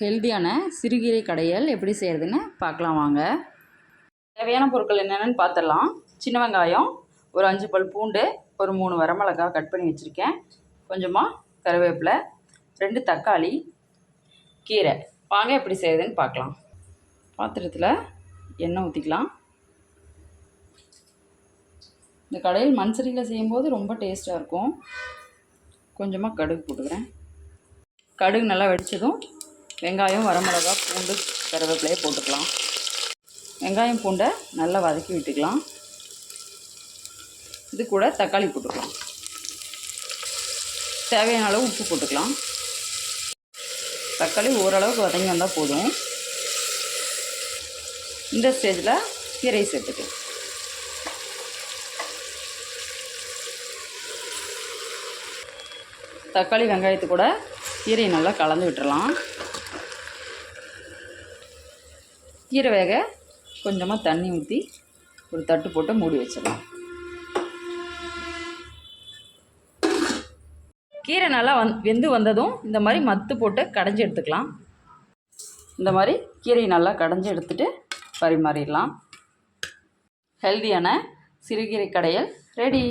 ஹெல்தியான சிறுகீரை கடையல் எப்படி செய்கிறதுன்னு பார்க்கலாம் வாங்க. தேவையான பொருட்கள் என்னென்னு பார்த்துடலாம். சின்ன வெங்காயம் ஒரு அஞ்சு பல் பூண்டு ஒரு மூணு வரமிளகா கட் பண்ணி வச்சுருக்கேன். கொஞ்சமாக கருவேப்பிலை ரெண்டு தக்காளி கீரை. வாங்க எப்படி செய்யுதுன்னு பார்க்கலாம். பாத்திரத்தில் எண்ணெய் ஊற்றிக்கலாம் இந்த கடையில் மண் செய்யும்போது ரொம்ப டேஸ்ட்டாக இருக்கும். கொஞ்சமாக கடுகு போட்டுக்கிறேன். கடுகு நல்லா வெடித்ததும் வெங்காயம் வரமிளகா பூண்டு கருவேப்பிலையை போட்டுக்கலாம். வெங்காயம் பூண்டை நல்லா வதக்கி விட்டுக்கலாம். இது கூட தக்காளி போட்டுக்கலாம். தேவையான அளவு உப்பு போட்டுக்கலாம். தக்காளி ஓரளவுக்கு வதங்கி வந்தால் போதும். இந்த ஸ்டேஜில் கீரை சேர்த்துக்கலாம். தக்காளி வெங்காயத்து கூட கீரையை நல்லா கலந்து விட்டுறலாம். கீரை வேக கொஞ்சமாக தண்ணி ஊற்றி ஒரு தட்டு போட்டு மூடி வச்சிடலாம். கீரை நல்லா வந் வெந்து வந்ததும் இந்த மாதிரி மத்து போட்டு கடைஞ்சி எடுத்துக்கலாம். இந்த மாதிரி கீரையை நல்லா கடைஞ்சி எடுத்துகிட்டு பரிமாறிடலாம். ஹெல்தியான சிறுகீரை கடையல் ரெடி.